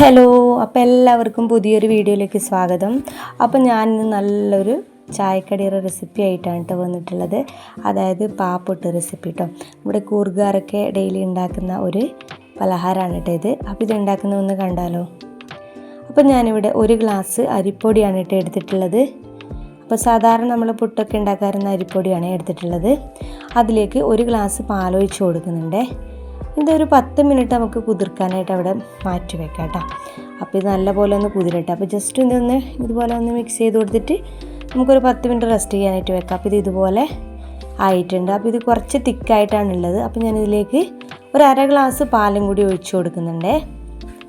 Hello അപ്പോൾ എല്ലാവർക്കും പുതിയൊരു വീഡിയോയിലേക്ക് സ്വാഗതം. അപ്പോൾ ഞാൻ ഇന്ന് നല്ലൊരു ചായക്കടിയുടെ റെസിപ്പി ആയിട്ടാണ് കേട്ടോ വന്നിട്ടുള്ളത്. അതായത് പാപ്പൊട്ട് റെസിപ്പി കേട്ടോ നമ്മുടെ കൂർഗാരൊക്കെ ഡെയിലി ഉണ്ടാക്കുന്ന ഒരു പലഹാരമാണ് കേട്ടോ ഇത്. അപ്പോൾ ഇത് ഉണ്ടാക്കുന്ന ഒന്ന് കണ്ടാലോ? അപ്പോൾ ഞാനിവിടെ ഒരു ഗ്ലാസ് അരിപ്പൊടിയാണ് കേട്ടോ എടുത്തിട്ടുള്ളത്. അപ്പോൾ സാധാരണ നമ്മൾ പുട്ടൊക്കെ ഉണ്ടാക്കാറുന്ന അരിപ്പൊടിയാണ് എടുത്തിട്ടുള്ളത്. അതിലേക്ക് ഒരു ഗ്ലാസ് പാലൊഴിച്ച് കൊടുക്കുന്നുണ്ട്. ഇതൊരു പത്ത് മിനിറ്റ് നമുക്ക് കുതിർക്കാനായിട്ട് അവിടെ മാറ്റി വെക്കാം കേട്ടോ. അപ്പോൾ ഇത് നല്ലപോലെ ഒന്ന് കുതിരട്ടെ. അപ്പോൾ ജസ്റ്റ് ഇതൊന്ന് ഇതുപോലെ ഒന്ന് മിക്സ് ചെയ്ത് കൊടുത്തിട്ട് നമുക്കൊരു പത്ത് മിനിറ്റ് റെസ്റ്റ് ചെയ്യാനായിട്ട് വെക്കാം. അപ്പോൾ ഇത് ഇതുപോലെ ആയിട്ടുണ്ട്. അപ്പോൾ ഇത് കുറച്ച് തിക്കായിട്ടാണ് ഉള്ളത്. അപ്പോൾ ഞാനിതിലേക്ക് ഒരു അര ഗ്ലാസ് പാലും കൂടി ഒഴിച്ചു കൊടുക്കുന്നുണ്ട്.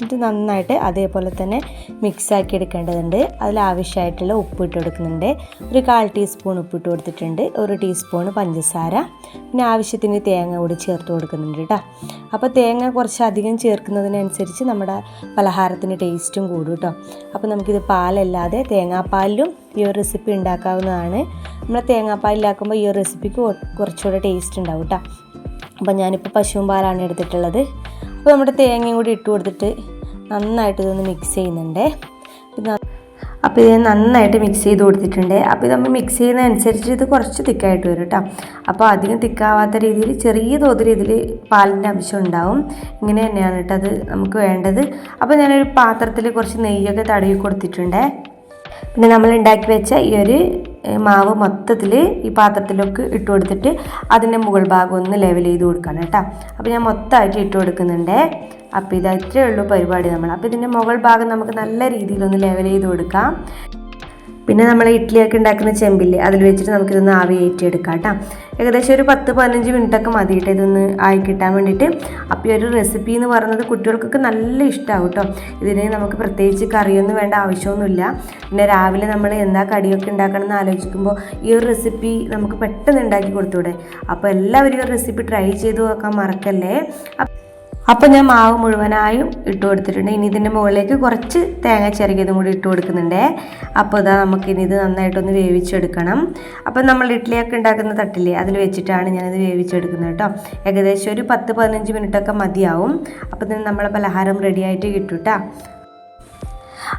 ഇത് നന്നായിട്ട് അതേപോലെ തന്നെ മിക്സാക്കി എടുക്കേണ്ടതുണ്ട്. അതിൽ ആവശ്യമായിട്ടുള്ള ഉപ്പ് ഇട്ട് കൊടുക്കുന്നുണ്ട്. ഒരു കാൽ ടീസ്പൂൺ ഉപ്പ് ഇട്ട് കൊടുത്തിട്ടുണ്ട്. ഒരു ടീസ്പൂൺ പഞ്ചസാര. പിന്നെ ആവശ്യത്തിന് തേങ്ങ കൂടി ചേർത്ത് കൊടുക്കുന്നുണ്ട് കേട്ടോ അപ്പോൾ തേങ്ങ കുറച്ചധികം ചേർക്കുന്നതിനനുസരിച്ച് നമ്മുടെ പലഹാരത്തിന് ടേസ്റ്റും കൂടും കേട്ടോ അപ്പോൾ നമുക്കിത് പാലല്ലാതെ തേങ്ങാപ്പാലിലും ഈ ഒരു റെസിപ്പി ഉണ്ടാക്കാവുന്നതാണ്. നമ്മൾ തേങ്ങാപ്പാലിലാക്കുമ്പോൾ ഈ ഒരു റെസിപ്പിക്ക് കുറച്ചുകൂടെ ടേസ്റ്റ് ഉണ്ടാവും കേട്ടോ അപ്പോൾ ഞാനിപ്പോൾ പശുവും പാലാണ് എടുത്തിട്ടുള്ളത്. അപ്പോൾ നമ്മുടെ തേങ്ങയും കൂടി ഇട്ട് കൊടുത്തിട്ട് നന്നായിട്ട് ഇതൊന്ന് മിക്സ് ചെയ്യുന്നുണ്ട്. അപ്പോൾ ഇത് നന്നായിട്ട് മിക്സ് ചെയ്ത് കൊടുത്തിട്ടുണ്ട്. അപ്പോൾ ഇത് നമ്മൾ മിക്സ് ചെയ്യുന്നതനുസരിച്ച് ഇത് കുറച്ച് തിക്കായിട്ട് വരും കേട്ടോ അപ്പോൾ അധികം തിക്കാവാത്ത രീതിയിൽ ചെറിയ തോതിൽ ഇതിൽ പാലിന്റെ അംശം ഉണ്ടാവും. ഇങ്ങനെ തന്നെയാണ് കേട്ടോ അത് നമുക്ക് വേണ്ടത്. അപ്പോൾ ഞാനൊരു പാത്രത്തിൽ കുറച്ച് നെയ്യൊക്കെ തടവി കൊടുത്തിട്ടുണ്ട്. പിന്നെ നമ്മൾ ഉണ്ടാക്കി വെച്ച ഈ ഒരു മാവ് മൊത്തത്തിൽ ഈ പാത്രത്തിലൊക്കെ ഇട്ട് കൊടുത്തിട്ട് അതിന്റെ മുകൾ ഭാഗം ഒന്ന് ലെവൽ ചെയ്ത് കൊടുക്കണം കേട്ടോ. അപ്പോൾ ഞാൻ മൊത്തമായിട്ട് ഇട്ട് കൊടുക്കുന്നുണ്ട്. അപ്പോൾ ഇത് ഇത്രയേ ഉള്ളൂ പരിപാടി നമ്മൾ. അപ്പോൾ ഇതിന്റെ മുകൾ ഭാഗം നമുക്ക് നല്ല രീതിയിലൊന്ന് ലെവൽ ചെയ്ത് കൊടുക്കാം. പിന്നെ നമ്മൾ ഇഡ്ഡലിയൊക്കെ ഉണ്ടാക്കുന്ന ചെമ്പില്ലേ അതിൽ വെച്ചിട്ട് നമുക്കിതൊന്ന് ആവി ഏറ്റിയെടുക്കാം കേട്ടോ. ഏകദേശം ഒരു പത്ത് പതിനഞ്ച് മിനിറ്റൊക്കെ മതി കേട്ടോ ഇതൊന്ന് ആയി കിട്ടാൻ വേണ്ടിയിട്ട്. അപ്പോൾ ഒരു റെസിപ്പി എന്ന് പറയുന്നത് കുട്ടികൾക്കൊക്കെ നല്ല ഇഷ്ടമാവും കേട്ടോ. ഇതിന് നമുക്ക് പ്രത്യേകിച്ച് കറിയൊന്നും വേണ്ട ആവശ്യമൊന്നുമില്ല. പിന്നെ രാവിലെ നമ്മൾ എന്താ കടിയൊക്കെ ഉണ്ടാക്കണം എന്ന് ആലോചിക്കുമ്പോൾ ഈ ഒരു റെസിപ്പി നമുക്ക് പെട്ടെന്ന് ഉണ്ടാക്കി കൊടുത്തൂടെ? അപ്പോൾ എല്ലാവരും ഈ റെസിപ്പി ട്രൈ ചെയ്ത് നോക്കാൻ മറക്കല്ലേ? അപ്പോൾ ഞാൻ മാവ് മുഴുവനായും ഇട്ട് കൊടുത്തിട്ടുണ്ട്. ഇനി ഇതിന്റെ മുകളിലേക്ക് കുറച്ച് തേങ്ങ ചിരകിയതും കൂടി ഇട്ട് കൊടുക്കുന്നുണ്ട്. അപ്പോൾ ഇതാ നമുക്കിനി ഇത് നന്നായിട്ടൊന്ന് വേവിച്ചെടുക്കണം. അപ്പോൾ നമ്മൾ ഇഡ്ഡലിയൊക്കെ ഉണ്ടാക്കുന്ന തട്ടില്ലേ അതിൽ വെച്ചിട്ടാണ് ഞാനിത് വേവിച്ചെടുക്കുന്നത് കേട്ടോ. ഏകദേശം ഒരു പത്ത് പതിനഞ്ച് മിനിറ്റൊക്കെ മതിയാവും. അപ്പോൾ ഇതിന് നമ്മളെ പലഹാരം റെഡിയായിട്ട് കിട്ടും കേട്ടോ.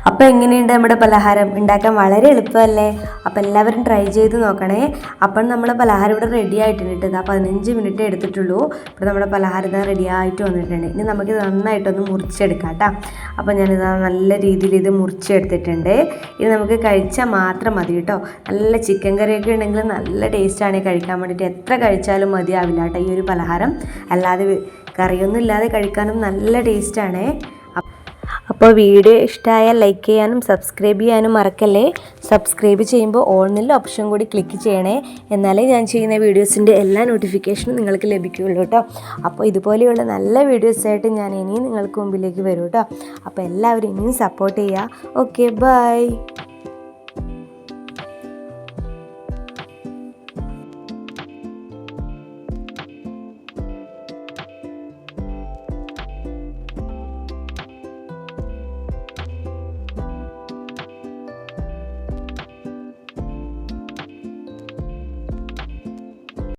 അപ്പോൾ എങ്ങനെയുണ്ട് നമ്മുടെ പലഹാരം? ഉണ്ടാക്കാൻ വളരെ എളുപ്പമല്ലേ? അപ്പോൾ എല്ലാവരും ട്രൈ ചെയ്ത് നോക്കണേ. അപ്പം നമ്മുടെ പലഹാരം ഇവിടെ റെഡി ആയിട്ടുണ്ട് ഇതാ പതിനഞ്ച് മിനിറ്റ് എടുത്തിട്ടുള്ളൂ. ഇപ്പോൾ നമ്മുടെ പലഹാരം ഇതാ റെഡി ആയിട്ട് വന്നിട്ടുണ്ട്. ഇനി നമുക്കിത് നന്നായിട്ടൊന്ന് മുറിച്ചെടുക്കാം കേട്ടോ. അപ്പോൾ ഞാനിത് നല്ല രീതിയിൽ ഇത് മുറിച്ചെടുത്തിട്ടുണ്ട്. ഇനി നമുക്ക് കഴിച്ചാൽ മാത്രം മതി കേട്ടോ. നല്ല ചിക്കൻ കറിയൊക്കെ ഉണ്ടെങ്കിൽ നല്ല ടേസ്റ്റാണ് കഴിക്കാൻ വേണ്ടിയിട്ട്. എത്ര കഴിച്ചാലും മതിയാവില്ല കേട്ടോ ഈ ഒരു പലഹാരം. അല്ലാതെ കറിയൊന്നും ഇല്ലാതെ കഴിക്കാനും നല്ല ടേസ്റ്റാണ് അപ്പോൾ വീഡിയോ ഇഷ്ടമായാൽ ലൈക്ക് ചെയ്യാനും സബ്സ്ക്രൈബ് ചെയ്യാനും മറക്കല്ലേ? സബ്സ്ക്രൈബ് ചെയ്യുമ്പോൾ ഓൾ എന്നുള്ള ഓപ്ഷൻ കൂടി ക്ലിക്ക് ചെയ്യണേ. എന്നാലേ ഞാൻ ചെയ്യുന്ന വീഡിയോസിന്റെ എല്ലാ നോട്ടിഫിക്കേഷനും നിങ്ങൾക്ക് ലഭിക്കുകയുള്ളൂ കേട്ടോ. അപ്പോൾ ഇതുപോലെയുള്ള നല്ല വീഡിയോസായിട്ട് ഞാൻ ഇനിയും നിങ്ങൾക്ക് മുമ്പിലേക്ക് വരും കേട്ടോ. അപ്പോൾ എല്ലാവരും ഇനിയും സപ്പോർട്ട് ചെയ്യുക. Okay bye.